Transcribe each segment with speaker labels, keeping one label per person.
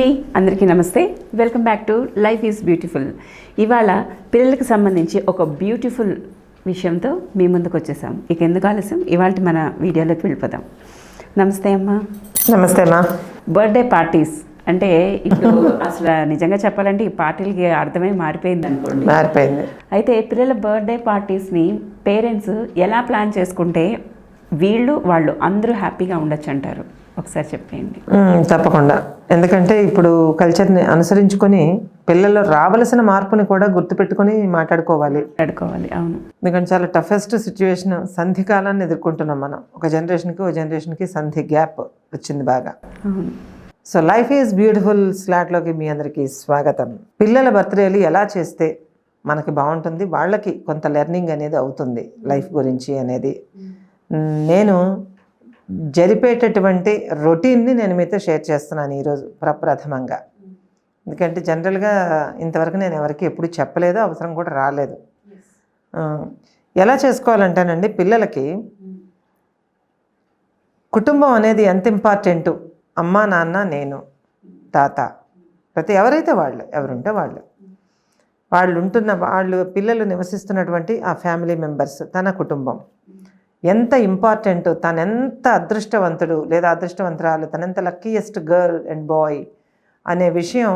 Speaker 1: అండి అందరికీ నమస్తే. Welcome back to life is beautiful ఇవాళ పిల్లలకు సంబంధించి ఒక బ్యూటిఫుల్ విషయంతో మీ ముందుకు వచ్చేసాం. ఇక ఎందుకు ఆలస్యం? ఇవాళ మన వీడియోలోకి వెళ్ళిపోదాం. నమస్తే అమ్మా.
Speaker 2: నమస్తే అమ్మా.
Speaker 1: బర్త్డే పార్టీస్ అంటే ఇప్పుడు అసలు నిజంగా చెప్పాలంటే ఈ పార్టీలకి అర్థమై మారిపోయింది అనుకోండి.
Speaker 2: మారిపోయింది.
Speaker 1: అయితే పిల్లల బర్త్డే పార్టీస్ని పేరెంట్స్ ఎలా ప్లాన్ చేసుకుంటే వీళ్ళు వాళ్ళు అందరూ హ్యాపీగా ఉండొచ్చు అంటారు. ఒకసారి చెప్పేయండి.
Speaker 2: తప్పకుండా. ఎందుకంటే ఇప్పుడు కల్చర్ని అనుసరించుకొని పిల్లల్లో రావలసిన మార్పుని కూడా గుర్తుపెట్టుకొని మాట్లాడుకోవాలి.
Speaker 1: మాట్లాడుకోవాలి అవును.
Speaker 2: ఎందుకంటే చాలా టఫెస్ట్ సిచ్యువేషన్ సంధి కాలాన్ని ఎదుర్కొంటున్నాం మనం. ఒక జనరేషన్కి ఒక జనరేషన్కి సంధి గ్యాప్ వచ్చింది బాగా.
Speaker 1: అవును.
Speaker 2: సో లైఫ్ ఈజ్ బ్యూటిఫుల్ స్లాట్లోకి మీ అందరికీ స్వాగతం. పిల్లల బర్త్డేలు ఎలా చేస్తే మనకి బాగుంటుంది? వాళ్ళకి కొంత లెర్నింగ్ అనేది అవుతుంది లైఫ్ గురించి అనేది. నేను జరిపేటటువంటి రొటీన్ని నేను మీతో షేర్ చేస్తున్నాను ఈరోజు ప్రప్రథమంగా ఎందుకంటే జనరల్గా ఇంతవరకు నేను ఎవరికి ఎప్పుడు చెప్పలేదు అవసరం కూడా రాలేదు. ఎలా చేసుకోవాలంటేనండి? పిల్లలకి కుటుంబం అనేది ఎంత ఇంపార్టెంట్? అమ్మ నాన్న నేను తాత. ప్రతి ఎవరైతే వాళ్ళు ఎవరుంటే వాళ్ళు. వాళ్ళు ఉంటున్న వాళ్ళు పిల్లలు నివసిస్తున్నటువంటి ఆ ఫ్యామిలీ మెంబర్స్ తన కుటుంబం. ఎంత ఇంపార్టెంట్ తను ఎంత అదృష్టవంతుడు లేదా అదృష్టవంతురాలు తనెంత లక్కీయెస్ట్ గర్ల్ అండ్ బాయ్ అనే విషయం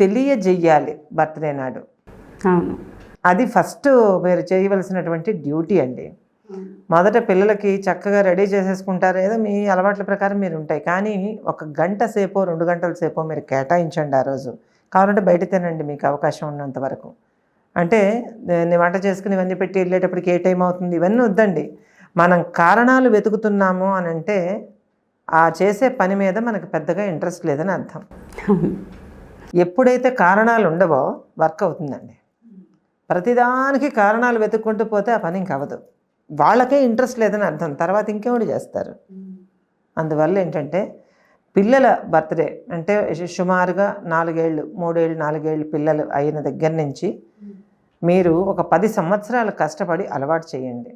Speaker 2: తెలియజెయ్యాలి బర్త్డే నాడు
Speaker 1: అవును.
Speaker 2: అది ఫస్ట్ మీరు చేయవలసినటువంటి డ్యూటీ అండి. మొదట పిల్లలకి చక్కగా రెడీ చేసేసుకుంటారు. ఏదో మీ అలవాట్ల ప్రకారం మీరు ఉంటాయి. కానీ ఒక గంట సేపో రెండు గంటల సేపో మీరు కేటాయించండి ఆ రోజు. కావాలంటే బయట తినండి మీకు అవకాశం ఉన్నంత వరకు. అంటే నేను వంట చేసుకుని ఇవన్నీ పెట్టి వెళ్ళేటప్పటికి ఏ టైం అవుతుంది? ఇవన్నీ వద్దండి. మనం కారణాలు వెతుకుతున్నాము అని అంటే ఆ చేసే పని మీద మనకు పెద్దగా ఇంట్రెస్ట్ లేదని అర్థం. ఎప్పుడైతే కారణాలు ఉండవో వర్క్ అవుతుందండి. ప్రతిదానికి కారణాలు వెతుక్కుంటూ పోతే ఆ పని ఇంక అవ్వదు. వాళ్ళకే ఇంట్రెస్ట్ లేదని అర్థం. తర్వాత ఇంకేమిటి చేస్తారు? అందువల్ల ఏంటంటే పిల్లల బర్త్డే అంటే సుమారుగా నాలుగేళ్ళు మూడేళ్ళు నాలుగేళ్ళు పిల్లలు అయిన దగ్గర నుంచి మీరు ఒక పది సంవత్సరాలు కష్టపడి అలవాటు చేయండి.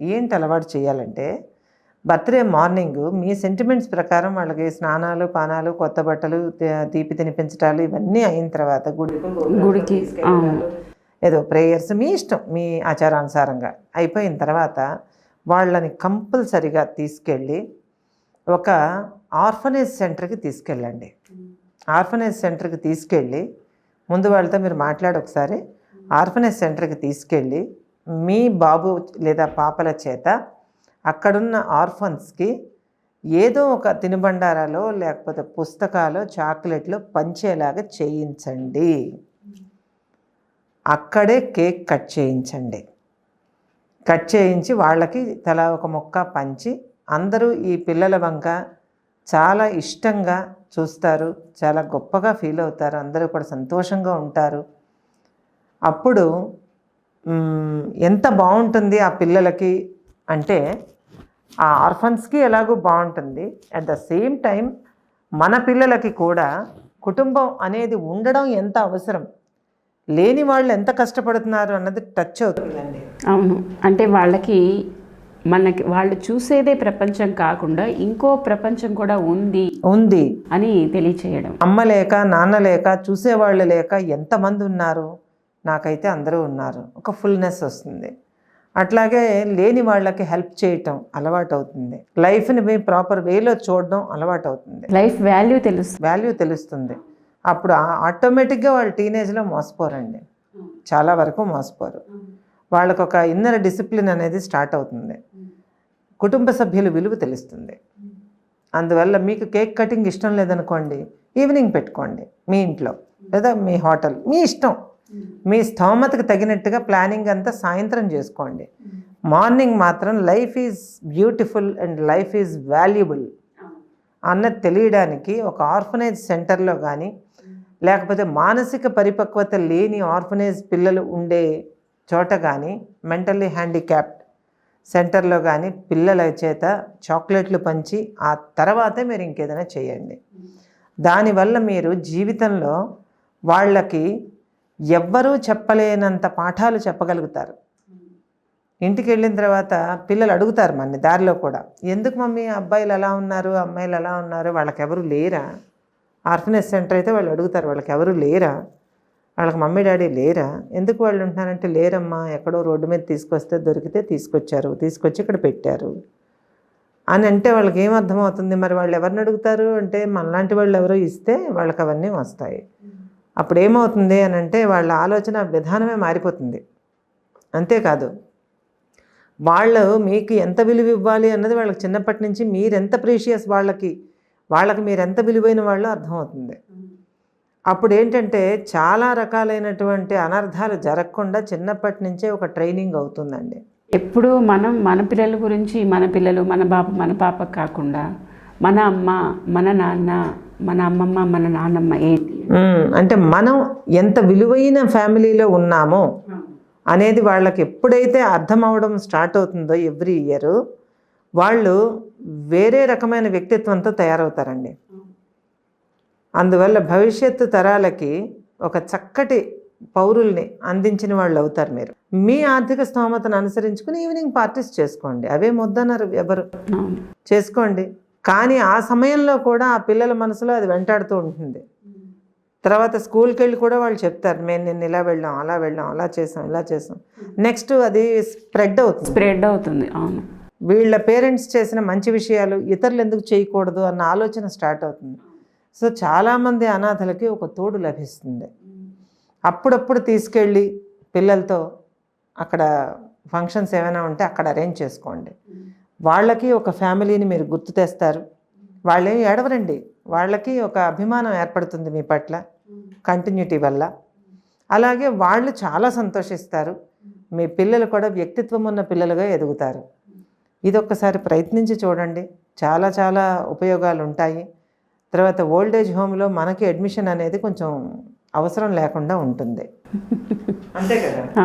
Speaker 2: ఏంటి అలవాటు చేయాలంటే బర్త్డే మార్నింగ్ మీ సెంటిమెంట్స్ ప్రకారం వాళ్ళకి స్నానాలు పానాలు కొత్త బట్టలు తీపి తినిపించటాలు ఇవన్నీ అయిన తర్వాత గుడికి
Speaker 1: గుడికి
Speaker 2: ఏదో ప్రేయర్స్ మీ ఇష్టం మీ ఆచారానుసారంగా. అయిపోయిన తర్వాత వాళ్ళని కంపల్సరిగా తీసుకెళ్ళి ఒక ఆర్ఫనేజ్ సెంటర్కి తీసుకెళ్ళండి. ఆర్ఫనేజ్ సెంటర్కి తీసుకెళ్ళి ముందు వాళ్ళతో మీరు మాట్లాడి ఒకసారి ఆర్ఫనేజ్ సెంటర్కి తీసుకెళ్ళి మీ బాబు లేదా పాపల చేత అక్కడున్న ఆర్ఫన్స్కి ఏదో ఒక తినుబండారాలో లేకపోతే పుస్తకాలు చాక్లెట్లు పంచేలాగా చేయించండి. అక్కడే కేక్ కట్ చేయించండి. కట్ చేయించి వాళ్ళకి తలా ఒక మొక్క పంచి అందరూ ఈ పిల్లల వంక చాలా ఇష్టంగా చూస్తారు చాలా గొప్పగా ఫీల్ అవుతారు అందరూ కూడా సంతోషంగా ఉంటారు. అప్పుడు ఎంత బాగుంటుంది ఆ పిల్లలకి అంటే ఆ ఆర్ఫన్స్కి ఎలాగో బాగుంటుంది. అట్ ద సేమ్ టైం మన పిల్లలకి కూడా కుటుంబం అనేది ఉండడం ఎంత అవసరం? లేని వాళ్ళు ఎంత కష్టపడుతున్నారు అన్నది టచ్ అవుతుందండి.
Speaker 1: అవును. అంటే వాళ్ళకి మనకి వాళ్ళు చూసేదే ప్రపంచం కాకుండా ఇంకో ప్రపంచం కూడా ఉంది
Speaker 2: ఉంది.
Speaker 1: అని తెలియచేయడం.
Speaker 2: అమ్మ లేక నాన్న లేక చూసేవాళ్ళు లేక ఎంతమంది ఉన్నారు? నాకైతే అందరూ ఉన్నారు. ఒక ఫుల్నెస్ వస్తుంది. అట్లాగే లేని వాళ్ళకి హెల్ప్ చేయటం అలవాటు అవుతుంది లైఫ్ని మీ ప్రాపర్ వేలో చూడడం అలవాటు అవుతుంది
Speaker 1: లైఫ్ వాల్యూ తెలుస్తుంది
Speaker 2: వాల్యూ తెలుస్తుంది. అప్పుడు ఆటోమేటిక్గా వాళ్ళు టీనేజ్లో మోసపోరండి. చాలా వరకు మోసపోరు. వాళ్ళకు ఒక ఇన్నర్ డిసిప్లిన్ అనేది స్టార్ట్ అవుతుంది. కుటుంబ సభ్యుల విలువ తెలుస్తుంది. అందువల్ల మీకు కేక్ కటింగ్ ఇష్టం లేదనుకోండి ఈవినింగ్ పెట్టుకోండి మీ ఇంట్లో లేదా మీ హోటల్ మీ ఇష్టం. మీ స్థోమతకు తగినట్టుగా ప్లానింగ్ అంతా సాయంత్రం చేసుకోండి. మార్నింగ్ మాత్రం life is beautiful and life is valuable అన్నది తెలియడానికి ఒక ఆర్ఫనైజ్ సెంటర్లో కానీ లేకపోతే మానసిక పరిపక్వత లేని ఆర్ఫనైజ్ పిల్లలు ఉండే చోట కానీ మెంటల్లీ హ్యాండిక్యాప్డ్ సెంటర్లో కానీ పిల్లల చేత చాక్లెట్లు పంచి ఆ తర్వాతే మీరు ఇంకేదైనా చేయండి. దానివల్ల మీరు జీవితంలో వాళ్ళకి ఎవ్వరూ చెప్పలేనంత పాఠాలు చెప్పగలుగుతారు. ఇంటికి వెళ్ళిన తర్వాత పిల్లలు అడుగుతారు మన్ని దారిలో కూడా ఎందుకు మమ్మీ అబ్బాయిలు ఎలా ఉన్నారు అమ్మాయిలు ఎలా ఉన్నారు వాళ్ళకెవరు లేరా? ఆర్ఫనేజ్ సెంటర్ అయితే వాళ్ళు అడుగుతారు వాళ్ళకి ఎవరు లేరా? వాళ్ళకి మమ్మీ డాడీ లేరా? ఎందుకు వాళ్ళు ఉంటున్నారంటే లేరమ్మా ఎక్కడో రోడ్డు మీద తీసుకొస్తే దొరికితే తీసుకొచ్చారు తీసుకొచ్చి ఇక్కడ పెట్టారు. అని అంటే వాళ్ళకి ఏం అర్థమవుతుంది? మరి వాళ్ళు ఎవరిని అడుగుతారు? అంటే మనలాంటి వాళ్ళు ఎవరో ఇస్తే వాళ్ళకి అవన్నీ వస్తాయి. అప్పుడు ఏమవుతుంది అని అంటే వాళ్ళ ఆలోచన విధానమే మారిపోతుంది. అంతేకాదు వాళ్ళు మీకు ఎంత విలువ ఇవ్వాలి అన్నది వాళ్ళకి చిన్నప్పటి నుంచి మీరెంత ప్రీషియస్ వాళ్ళకి వాళ్ళకి మీరు ఎంత విలువైన వాళ్ళు అర్థమవుతుంది. అప్పుడు ఏంటంటే చాలా రకాలైనటువంటి అనర్థాలు జరగకుండా చిన్నప్పటి నుంచే ఒక ట్రైనింగ్ అవుతుందండి.
Speaker 1: ఎప్పుడు మనం మన పిల్లల గురించి మన పిల్లలు మన బాప మన పాప కాకుండా మన అమ్మ మన నాన్న మన అమ్మమ్మ మన నాన్నమ్మ ఏంటి?
Speaker 2: అంటే మనం ఎంత విలువైన ఫ్యామిలీలో ఉన్నామో అనేది వాళ్ళకి ఎప్పుడైతే అర్థం అవడం స్టార్ట్ అవుతుందో ఎవ్రీ ఇయర్ వాళ్ళు వేరే రకమైన వ్యక్తిత్వంతో తయారవుతారండి. అందువల్ల భవిష్యత్తు తరాలకి ఒక చక్కటి పౌరుల్ని అందించిన వాళ్ళు అవుతారు మీరు. మీ ఆర్థిక స్తోమతను అనుసరించుకుని ఈవినింగ్ పార్టీస్ చేసుకోండి. అవే ముద్దన్నారు ఎవరు? చేసుకోండి. కానీ ఆ సమయంలో కూడా ఆ పిల్లల మనసులో అది వెంటాడుతూ ఉంటుంది. తర్వాత స్కూల్కి వెళ్ళి కూడా వాళ్ళు చెప్తారు మేము నిన్న ఇలా వెళ్ళాం అలా వెళ్ళాం అలా చేసాం ఇలా చేసాం. నెక్స్ట్ అది స్ప్రెడ్ అవుతుంది.
Speaker 1: స్ప్రెడ్ అవుతుంది అవును.
Speaker 2: వీళ్ళ పేరెంట్స్ చేసిన మంచి విషయాలు ఇతరులు ఎందుకు చేయకూడదు అన్న ఆలోచన స్టార్ట్ అవుతుంది. సో చాలామంది అనాథలకి ఒక తోడు లభిస్తుంది. అప్పుడప్పుడు తీసుకెళ్ళి పిల్లలతో అక్కడ ఫంక్షన్స్ ఏమైనా ఉంటే అక్కడ అరేంజ్ చేసుకోండి. వాళ్ళకి ఒక ఫ్యామిలీని మీరు గుర్తు తెస్తారు. వాళ్ళేం ఏడవరండి. వాళ్ళకి ఒక అభిమానం ఏర్పడుతుంది మీ పట్ల. కంటిన్యూటీ వల్ల. అలాగే వాళ్ళు చాలా సంతోషిస్తారు. మీ పిల్లలు కూడా వ్యక్తిత్వం ఉన్న పిల్లలుగా ఎదుగుతారు. ఇది ఒక్కసారి ప్రయత్నించి చూడండి. చాలా చాలా ఉపయోగాలు ఉంటాయి. తర్వాత ఓల్డ్ ఏజ్ హోమ్లో మనకి అడ్మిషన్ అనేది కొంచెం అవసరం లేకుండా ఉంటుంది. అంతే కదా?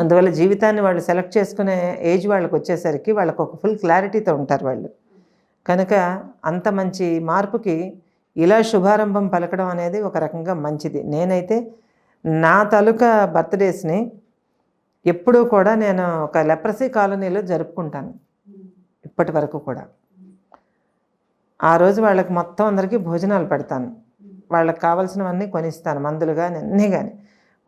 Speaker 2: అందువల్ల జీవితాన్ని వాళ్ళు సెలెక్ట్ చేసుకునే ఏజ్ వాళ్ళకి వచ్చేసరికి వాళ్ళకు ఒక ఫుల్ క్లారిటీతో ఉంటారు వాళ్ళు. కనుక అంత మంచి మార్పుకి ఇలా శుభారంభం పలకడం అనేది ఒక రకంగా మంచిది. నేనైతే నా తాలూకా బర్త్డేస్ని ఎప్పుడూ కూడా నేను ఒక లెప్రసీ కాలనీలో జరుపుకుంటాను. ఇప్పటి వరకు కూడా. ఆ రోజు వాళ్ళకి మొత్తం అందరికీ భోజనాలు పెడతాను. వాళ్ళకి కావాల్సినవన్నీ కొనిస్తాను. మందులు కానీ అన్నీ కానీ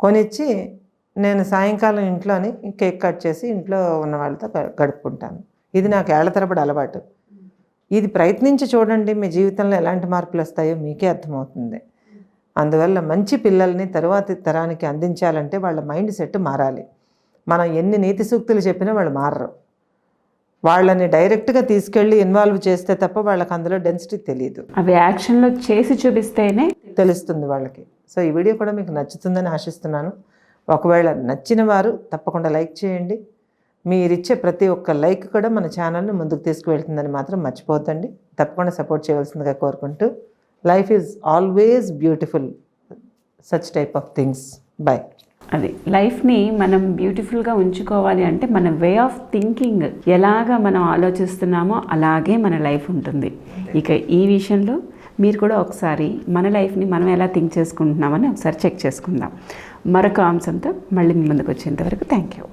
Speaker 2: కొనిచ్చి నేను సాయంకాలం ఇంట్లోని కేక్ కట్ చేసి ఇంట్లో ఉన్న వాళ్ళతో గ- గడుపుకుంటాను. ఇది నాకు ఏళ్ళ తరబడి అలవాటు. ఇది ప్రయత్నించి చూడండి మీ జీవితంలో ఎలాంటి మార్పులు వస్తాయో మీకే అర్థమవుతుంది. అందువల్ల మంచి పిల్లల్ని తరువాతి తరానికి అందించాలంటే వాళ్ళ మైండ్ సెట్ మారాలి. మనం ఎన్ని నీతి సూక్తులు చెప్పినా వాళ్ళు మారరు. వాళ్ళని డైరెక్ట్గా తీసుకెళ్ళి ఇన్వాల్వ్ చేస్తే తప్ప వాళ్ళకి అందులో డెన్సిటీ తెలియదు
Speaker 1: అవి యాక్షన్లో చేసి చూపిస్తేనే
Speaker 2: తెలుస్తుంది వాళ్ళకి. సో ఈ వీడియో కూడా మీకు నచ్చుతుందని ఆశిస్తున్నాను. ఒకవేళ నచ్చిన వారు తప్పకుండా లైక్ చేయండి. మీరిచ్చే ప్రతి ఒక్క లైక్ కూడా మన ఛానల్ని ముందుకు తీసుకువెళ్తుందని మాత్రం మర్చిపోద్దండి తప్పకుండా సపోర్ట్ చేయవలసిందిగా కోరుకుంటూ life is always beautiful such type of things. Bye.
Speaker 1: అది లైఫ్ని మనం బ్యూటిఫుల్గా ఉంచుకోవాలి అంటే మన వే ఆఫ్ థింకింగ్ ఎలాగ మనం ఆలోచిస్తున్నామో అలాగే మన లైఫ్ ఉంటుంది. ఇక ఈ విషయంలో మీరు కూడా ఒకసారి మన లైఫ్ని మనం ఎలా థింక్ చేసుకుంటున్నామని ఒకసారి చెక్ చేసుకుందాం. మరొక అంశంతో మళ్ళీ మీ ముందుకు వచ్చేంత వరకు థ్యాంక్ యూ.